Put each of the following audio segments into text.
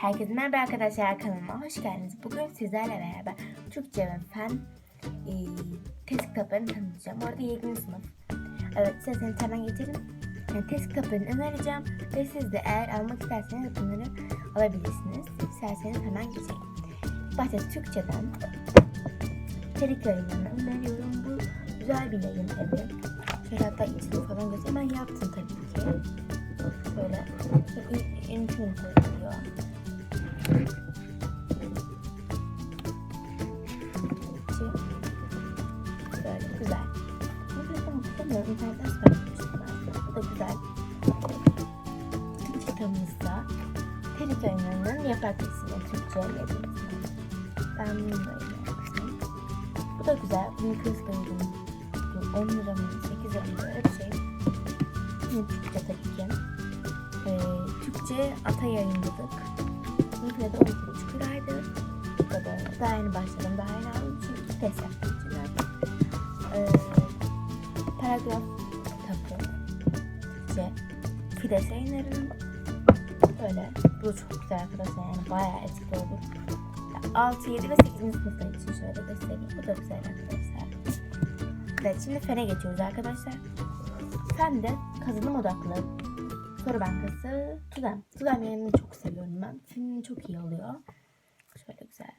Herkese merhaba arkadaşlar kanalıma hoş geldiniz. Bugün sizlerle beraber Türkçe ve Fen e, test kitaplarını tanıtacağım. Orada 7. sınıf. Evet isterseniz hemen geçelim. Yani test kitaplarını önereceğim ve siz de eğer almak isterseniz bunları alabilirsiniz. İsterseniz hemen geçelim. Başta Türkçeden Terik yayınlarını öneriyorum. Bu güzel bir yayın evi. Şöyle hatta içini falan göstereyim. Ben yaptım tabii ki. Böyle diyor. İçi böyle Bu da güzel. Türkçe kitabımızda Terik yayınlarının yaprak yazılımı. Ben bunu böyle yaptım. Bu da güzel. Bunun kız uygun. 10 lira mı 8 lira mı öyle şey. Yine Türkçe tabii ki. Ee, ata yayınladık. Bunun fiyatı 12,5 liraydı. Bu da böyle. Daha yeni başladım. Daha yeni aldım. Çünkü test yaptım. Ee, paragraf kitabı. Türkçe. Fides yayınlarının böyle. Bu da çok güzel arkadaşlar. Yani bayağı etkili olur. 6, 7 ve 8. sınıflar için şöyle göstereyim. Bu da güzel arkadaşlar. Evet şimdi fene geçiyoruz arkadaşlar. Fen de kazanım odaklı soru bankası Tudem. Tudem yayınını çok seviyorum ben. Fenin çok iyi oluyor. Şöyle güzel.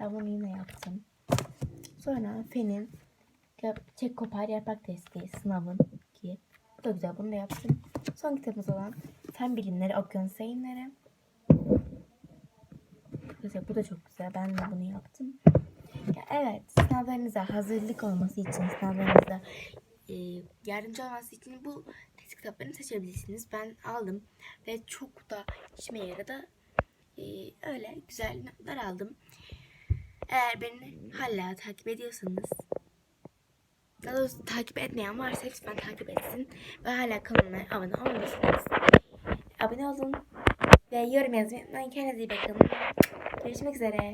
Ben bunu yine yaptım. Sonra Fen'in yap- çek kopar yaprak testi sınavın ki bu da güzel bunu da yaptım. Son kitabımız olan Fen bilimleri okyanus yayınları. Güzel, bu da çok güzel. Ben de bunu yaptım. Ya evet, sınavlarınıza hazırlık olması için, sınavlarınıza e, yardımcı olması için bu test kitaplarını seçebilirsiniz. Ben aldım ve çok da işime yaradı. E, öyle güzel notlar aldım. Eğer beni hala takip ediyorsanız, daha doğrusu takip etmeyen varsa lütfen takip etsin. Ve hala kanalıma abone olmadıysanız abone olun. Ve yorum yazmayı unutmayın. Kendinize iyi bakın. Görüşmek üzere.